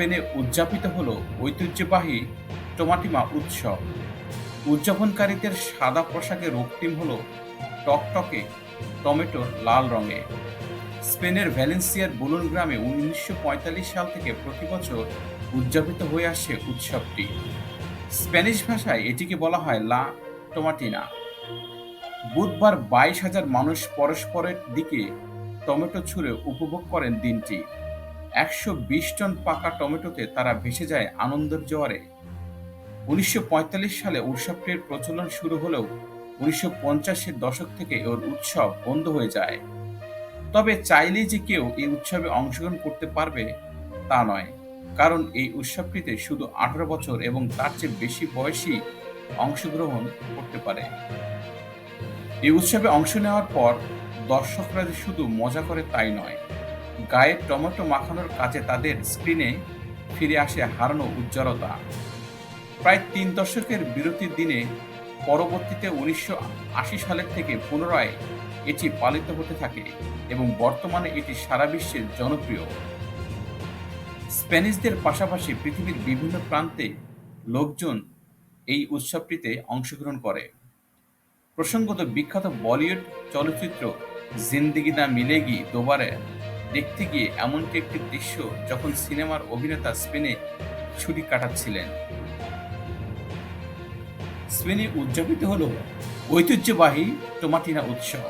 স্পেনে উদযাপিত হল ঐতিহ্যবাহী টোমাটিমা উৎসব। উদযাপনকারীদের সাদা পোশাকে রক্তিম হল টকটকে টমেটোর লাল রঙে। স্পেনের ভ্যালেন্সিয়ার বুলুন গ্রামে উনিশশো সাল থেকে প্রতি বছর উদযাপিত হয়ে আসছে উৎসবটি। স্প্যানিশ ভাষায় এটিকে বলা হয় লা টোমাটিনা। বুধবার বাইশ হাজার মানুষ পরস্পরের দিকে টমেটো ছুঁড়ে উপভোগ করেন দিনটি। একশো বিশ টন পাকা টমেটোতে তারা ভেসে যায় আনন্দের জোয়ারে। উনিশশো পঁয়তাল্লিশ সালে উৎসবটির প্রচলন শুরু হলেও উনিশশো পঞ্চাশের দশক থেকে ওর উৎসব বন্ধ হয়ে যায়। তবে চাইলেই যে কেউ এই উৎসবে অংশগ্রহণ করতে পারবে তা নয়, কারণ এই উৎসবটিতে শুধু আঠারো বছর এবং তার চেয়ে বেশি বয়সী অংশগ্রহণ করতে পারে। এই উৎসবে অংশ নেওয়ার পর দর্শকরা শুধু মজা করে তাই নয় গায়ে টমেটো মাখানোর কাজে তাদের স্ক্রিনে ফিরে আসে হারানো উজ্জ্বলতা। প্রায় তিন দশকের বিরতির দিনে পরবর্তীতে উনিশশো আশি সালের থেকে পুনরায় এটি পালিত হতে থাকে এবং বর্তমানে এটি সারা বিশ্বের জনপ্রিয়। স্প্যানিশদের পাশাপাশি পৃথিবীর বিভিন্ন প্রান্তে লোকজন এই উৎসবটিতে অংশগ্রহণ করে। প্রসঙ্গত বিখ্যাত বলিউড চলচ্চিত্র জিন্দিগি না মিলেগি দোবারে দেখতে গিয়ে এমনটি একটি দৃশ্য যখন সিনেমার অভিনেতা স্পেনে ছুটি কাটাচ্ছিলেন। স্পেনে উদযাপিত হল ঐতিহ্যবাহী টোমাটিনা উৎসব।